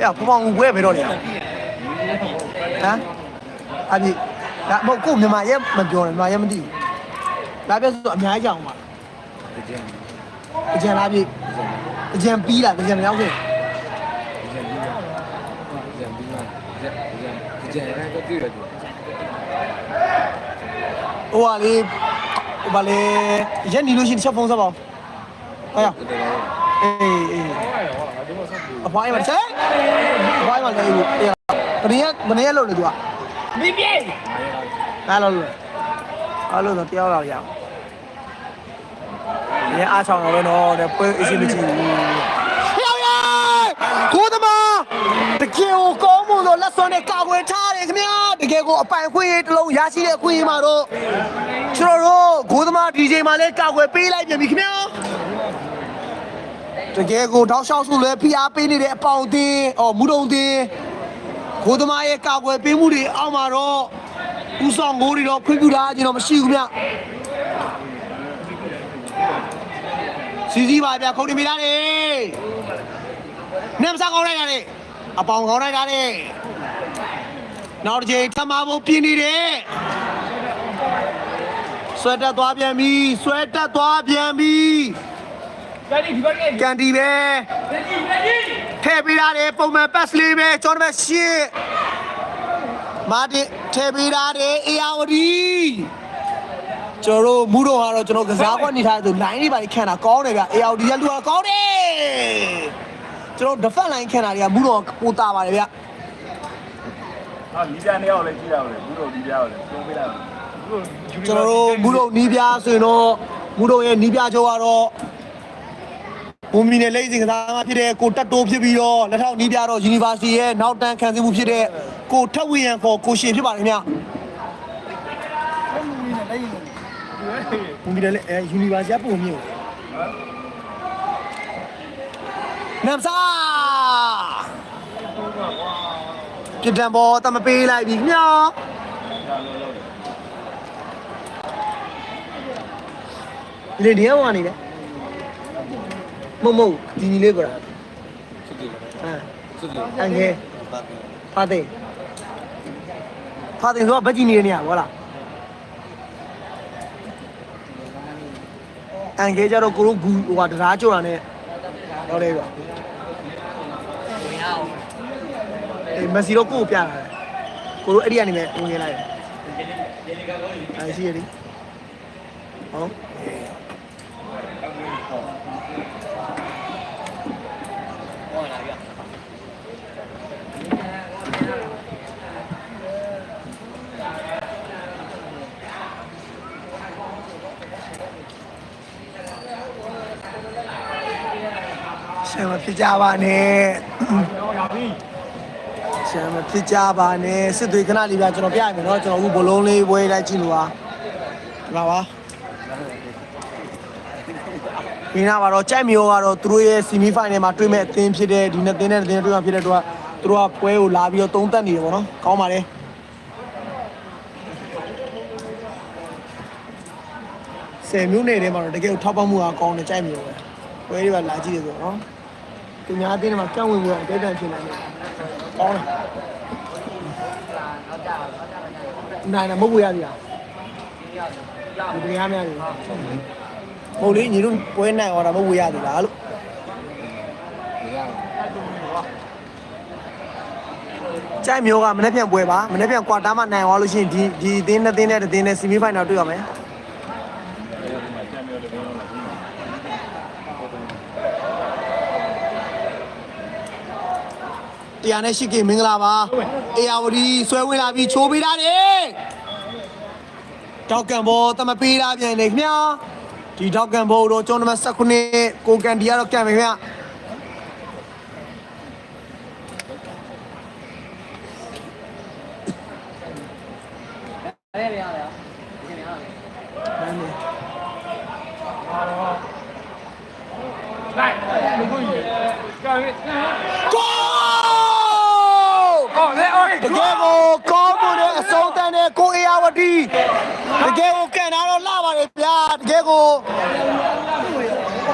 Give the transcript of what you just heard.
အဲ့ဖဖောင်ဝဲပဲတော့လေဟမ်အဒီဒါမဟုတ်ကိုမြန်မာရဲ့မပြောနဲ့မြန်မာရဲ့မသိဘူးလာပြဆိုအများကြီးကြောင်ပါတကြံအကျန်လားပြည့်အကျန်ပြီးလားအကျန်မရောက်ခင်တကြံပြီးတော့တကြံပြီးတော့တကြံတကြံအဲ့တော့တွေ့ရတယ်ဟိုဟာလေဟိုပါလေရက်နေလို့ရှိရင်ချက်ဖုန်းဆက်ပါဦးဟဲ့ရတော်တော် အေးအေးအဖွားရမချက်အဖွားရမလဲဘူးအေးဘယ်ရက်ဘယ်ရက်လို့လဲသူကမိပြေအဲ့လိုလို့အဲ့လိုတော့တရားတော်ရအောင်ဒီအားချောင်းတော့ပဲနော်တဲ့ပွဲအစီမကြည့်ဘူးဟျောက်ရကိုသမားတကယ်ကိုကောင်းမှုတော့လက်စွမ်းနဲ့ကာကွယ်ထားတယ်ခင်ဗျာတကယ်ကိုအပိုင်ခွင့်ရေးတစ်လုံးရရှိတဲ့အခွင့်အရေးမှာတော့ကျွန်တော်တို့ကိုသမား DJ မှာလည်းကာကွယ်ပေးလိုက်ပြန်ပြီခင်ဗျာ တကယ်ကိုတောက်လျှောက်စုလဲဖိအားပေးနေတဲ့အပေါင်အသင်းအော်မူတုံသင်းကိုသမားရဲ့ကာကွယ်ပေးမှုတွေအောက်မှာတော့ဦးဆောင်ကိုတွေတော့ခွင့်ပြုထားခြင်းတော့မရှိဘူးဗျစီစီပါဗျခုံနေမိသားနေနမ်စားကောင်းလိုက်တာလေအပေါင်ကောင်းလိုက်တာလေနောက်တစ်ချိန်ထပ်မဖို့ပြင်းနေတယ်ဆွဲတက်သွားပြန်ပြီဆွဲတက်သွားပြန်ပြီဒါဒီဒီဘ က်ကနေကန်တီပဲဒီဒီဒီထည့်ပေးရတယ်ပုံမှန်ပတ်စလေးပဲကျွန်တော်ပဲရှင်းမာတင်ထည့်ပေးရတယ်အေယာဝတီကျွန်တော်တို့မူတော့ကတော့ကျွန်တော်ကစားကွက်နေထားတဲ့ line တွေပါခံတာကောင်းတယ်ဗျအေယာဝတီကလူကကောင်းတယ်ကျွန်တော် defense line ခံတာတွေကမူတော့ပိုတာပါတယ်ဗျဟာဒီပြနေရောက်လဲကြည့်ရအောင်လေဘူးတို့ဒီပြရောက်လဲသုံးပေးလိုက်ဘူးတို့ကျွန်တော်တို့မူတော့နီးပြဆိုရင်တော့မူတော့ရဲ့နီးပြချုပ်ကတော့ ဘုံမီနဲ့လိမ့်စင်ကစားမဖြစ်တဲ့ကိုတက်တိုးဖြစ်ပြီးတော့လက်ထောက်နီးပြတော့ University ရဲ့နောက်တန်းခံစမှုဖြစ်တဲ့ကိုထက်ဝေရန်ခေါ်ကိုရှင်ဖြစ်ပါတယ်ခင်ဗျဘုံမီနဲ့အဲ University ပုံမျိုးနမ်စာပြစ်ဒံဘောတမပေးလိုက်ပြီခင်ဗျာလေဒီဟောနေ တယ်မမဟုတ်ဒီညီလေးကရာစွတ်တယ်ဟမ်စွတ်တယ်အန်ခဲပါဖာသိဖာသိဆိုတော့ဗက်ကြီးနေတဲ့နေရာဟုတ်လားအန်ခဲကြတော့ကိုတို့ဂူဟိုဟာတရားကြော်တာနဲ့တော့လေကွာအေးမက်ဆီတော့ကိုကိုပြတာလေကိုတို့အဲ့ဒီကနေပဲဝင်နေလိုက်တယ်အဲရှိရည်ဟုတ် ဆယ်မဖြစ်ကြပါနဲ့ဆယ်မဖြစ်ကြပါနဲ့စစ်သွေးခဏလေးပြကျွန်တော်ပြရမယ်နော်ကျွန်တော်အခုဘလုံးလေးပွဲလိုက်ကြည့်လို့ပါဒီပါပါ ဒီနာမှာတော့ကြိုက်မျိုးကတော့သူတို့ရဲ့ semi final မှာတွေ့မဲ့အသင်းဖြစ်တဲ့ဒီနှစ်သင်းနဲ့တစ်သင်းတွေ့မှာဖြစ်တဲ့အတွက်သူတို့ကပွဲကိုလာပြီးတော့သုံးသက်နေတယ်ပေါ့နော်ကောင်းပါတယ်ဆယ်မျိုးနယ်ထဲမှာတော့တကယ်ကိုထောက်ပံ့မှုကကောင်းတယ်ကြိုက်မျိုးပဲပွဲတွေကလာကြည့်တယ်ဆိုတော့နော်သူများအသင်းတွေမှာကြောက်ဝင်မှုကအတဲတန်ဖြစ်နေတယ်ကောင်းတယ်နိုင်တယ်မဟုတ်ဘူးရစီလားဒီတရားများတယ် ဟုတ်လေညီတို့ပွဲနိုင်အောင်တာမဟုတ်ဘူးရသေးလားလို့ဒီကကြိုက်မျိုးကမနေ့ပြန်ပွဲပါမနေ့ပြန်ကွာတာမှနိုင်သွားလို့ရှိရင်ဒီဒီအသင်းနှစ်သင်းနဲ့တစ်သင်းနဲ့ဆီမီဖိုင်နယ်တွေ့ရမယ်တရားနဲ့ရှိကေမင်္ဂလာပါအေယာဝတီဆွဲဝင်လာပြီးချိုးပေးတာတယ်တောက်ကံဘောတမပေးတာပြန်နေခင်ဗျာ ဒီတောက်ကံဘောတော့ကျွန်တော်နံပါတ်19ကိုကန်ဒီကတော့ကံပဲခင်ဗျာအဲ့ဒါရရဒီကနေရလိုက်လူကိုကြီးကဲကိုဟောလေအော်တကယ်ကိုကောင်းမှုနဲ့အဆုံးတန်းတဲ့ကိုအေယာဝတီ တက